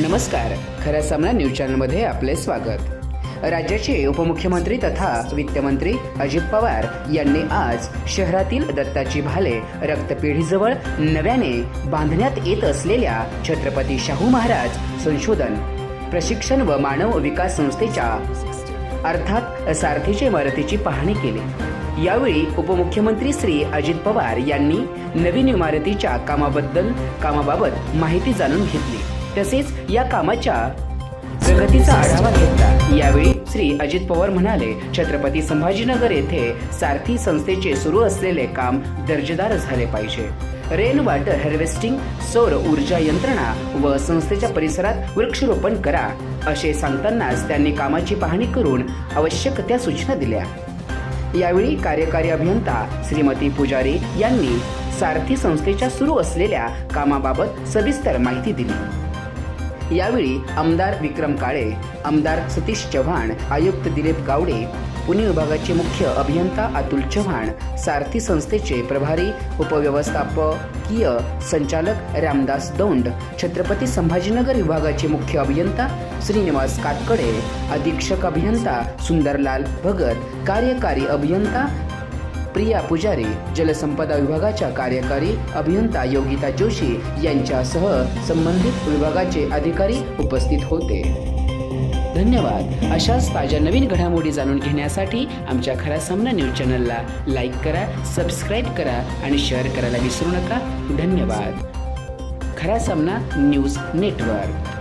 नमस्कार. खऱ्या सामना न्यूज चॅनलमध्ये आपले स्वागत. राज्याचे उपमुख्यमंत्री तथा वित्तमंत्री अजित पवार यांनी आज शहरातील दत्ताची भाले रक्तपेढीजवळ नव्याने बांधण्यात येत असलेल्या छत्रपती शाहू महाराज संशोधन प्रशिक्षण व मानव विकास संस्थेच्या अर्थात सारथीच्या इमारतीची पाहणी केली. यावेळी उपमुख्यमंत्री श्री अजित पवार यांनी नवीन इमारतीच्या कामाबद्दल कामाबाबत माहिती जाणून घेतली. तसेच या कामाच्या प्रगतीचा आढावा घेतला. यावेळी श्री अजित पवार म्हणाले छत्रपती संभाजीनगर येथे सारथी संस्थेचे सुरू असलेले काम दर्जेदार झाले पाहिजे. रेन वॉटर हार्वेस्टिंग सौर ऊर्जा यंत्रणा व संस्थेच्या परिसरात वृक्षरोपण करा असे सांगतानाच त्यांनी कामाची पाहणी करून आवश्यक त्या सूचना दिल्या. यावेळी कार्यकारी अभियंता श्रीमती पुजारी यांनी सारथी संस्थेच्या सुरू असलेल्या कामाबाबत सविस्तर माहिती दिली. यावेळी आमदार विक्रम काळे आमदार सतीश चव्हाण आयुक्त दिलीप गावडे पुणे विभागाचे मुख्य अभियंता अतुल चव्हाण सारथी संस्थेचे प्रभारी उपव्यवस्थापकीय संचालक रामदास दोंड छत्रपती संभाजीनगर विभागाचे मुख्य अभियंता श्रीनिवास कातकडे अधीक्षक अभियंता सुंदरलाल भगत कार्यकारी अभियंता प्रिया पुजारी जलसंपदा विभागाच्या कार्यकारी अभियंता योगिता जोशी यांच्यासह संबंधित विभागाचे अधिकारी उपस्थित होते. धन्यवाद. अशाच ताज्या नवीन घडामोडी जाणून घेण्यासाठी आमच्या खरा सामना न्यूज चॅनलला लाईक करा सबस्क्राईब करा आणि शेअर करायला विसरू नका. धन्यवाद. खरा सामना न्यूज नेटवर्क.